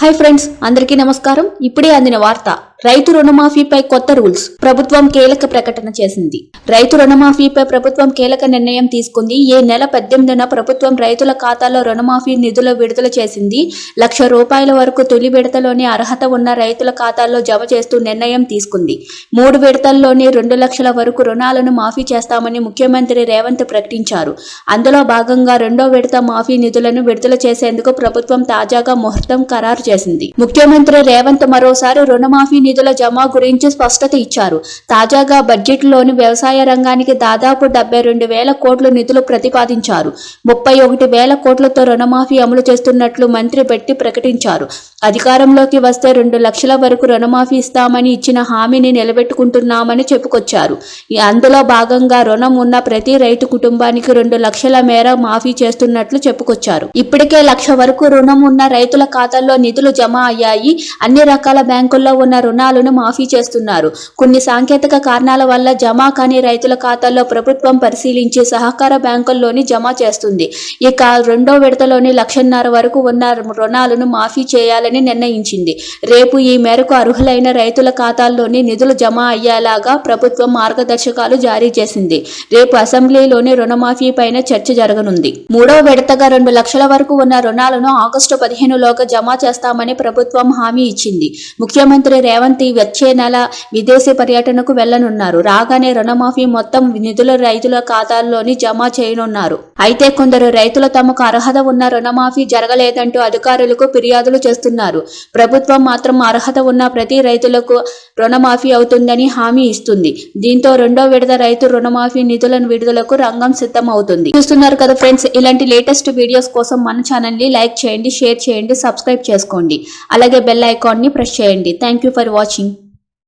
Hi friends అందరికీ నమస్కారం. ఇప్పుడే అందిన వార్త. రైతు రుణమాఫీపై కొత్త రూల్స్ ప్రభుత్వం కీలక ప్రకటన చేసింది. రైతు రుణమాఫీపై ప్రభుత్వం కీలక నిర్ణయం తీసుకుంది. ఈ నెల పద్దెనిమిదిన ప్రభుత్వం రైతుల ఖాతాలో రుణమాఫీ నిధులు విడుదల చేసింది. లక్ష రూపాయల వరకు తొలి విడతలోని అర్హత ఉన్న రైతుల ఖాతాల్లో జమ చేస్తూ నిర్ణయం తీసుకుంది. మూడు విడతల్లోని రెండు లక్షల వరకు రుణాలను మాఫీ చేస్తామని ముఖ్యమంత్రి రేవంత్ ప్రకటించారు. అందులో భాగంగా రెండో విడత మాఫీ నిధులను విడుదల చేసేందుకు ప్రభుత్వం తాజాగా ముహూర్తం ఖరారు చేసింది. ముఖ్యమంత్రి రేవంత్ మరోసారి రుణమాఫీ నిధుల జమ గురించి స్పష్టత ఇచ్చారు. తాజాగా బడ్జెట్లోని వ్యవసాయ రంగానికి దాదాపు డెబ్బై రెండు వేల కోట్ల నిధులు ప్రతిపాదించారు. ముప్పై ఒకటి వేల కోట్లతో రుణమాఫీ అమలు చేస్తున్నట్లు మంత్రి పెట్టి ప్రకటించారు. అధికారంలోకి వస్తే రెండు లక్షల వరకు రుణమాఫీ ఇస్తామని ఇచ్చిన హామీని నిలబెట్టుకుంటున్నామని చెప్పుకొచ్చారు. అందులో భాగంగా రుణం ఉన్న ప్రతి రైతు కుటుంబానికి రెండు లక్షల మేర మాఫీ చేస్తున్నట్లు చెప్పుకొచ్చారు. ఇప్పటికే లక్ష వరకు రుణం ఉన్న రైతుల ఖాతాల్లో నిధులు జమ అయ్యాయి. అన్ని రకాల బ్యాంకుల్లో ఉన్న రుణాలను మాఫీ చేస్తున్నారు. కొన్ని సాంకేతిక కారణాల వల్ల జమ కాని రైతుల ఖాతాల్లో ప్రభుత్వం పరిశీలించి సహకార బ్యాంకుల్లోని జమ చేస్తుంది. ఇక రెండో విడతలోని లక్షన్నర వరకు ఉన్న రుణాలను మాఫీ చేయాలని నిర్ణయించింది. రేపు ఈ మేరకు అర్హులైన రైతుల ఖాతాల్లోనే నిధులు జమ అయ్యేలాగా ప్రభుత్వం మార్గదర్శకాలు జారీ చేసింది. రేపు అసెంబ్లీలోని రుణమాఫీ పైన చర్చ జరగనుంది. మూడో విడతగా రెండు లక్షల వరకు ఉన్న రుణాలను ఆగస్టు పదిహేనులోగా జమ చేస్తామని ప్రభుత్వం హామీ ఇచ్చింది. ముఖ్యమంత్రి రేవంత్ వచ్చే నెల విదేశీ పర్యటనకు వెళ్ళనున్నారు రాగానే రుణమాఫీ మొత్తం నిధుల రైతుల ఖాతాల్లోని జమ చేయనున్నారు. అయితే కొందరు రైతులు తమకు అర్హత ఉన్న రుణమాఫీ జరగలేదంటూ అధికారులకు ఫిర్యాదులు చేస్తున్నారు. ప్రభుత్వం మాత్రం అర్హత ఉన్న ప్రతి రైతులకు రుణమాఫీ అవుతుందని హామీ ఇస్తుంది. దీంతో రెండో విడత రైతు రుణమాఫీ నిధులను విడుదలకు రంగం సిద్ధమవుతుంది. చూస్తున్నారు కదా ఫ్రెండ్స్ ఇలాంటి లేటెస్ట్ వీడియోస్ కోసం మన ఛానల్ని లైక్ చేయండి షేర్ చేయండి సబ్స్క్రైబ్ చేసుకోండి. అలాగే బెల్ ఐకాన్ని ప్రెస్ చేయండి. Thank you for watching.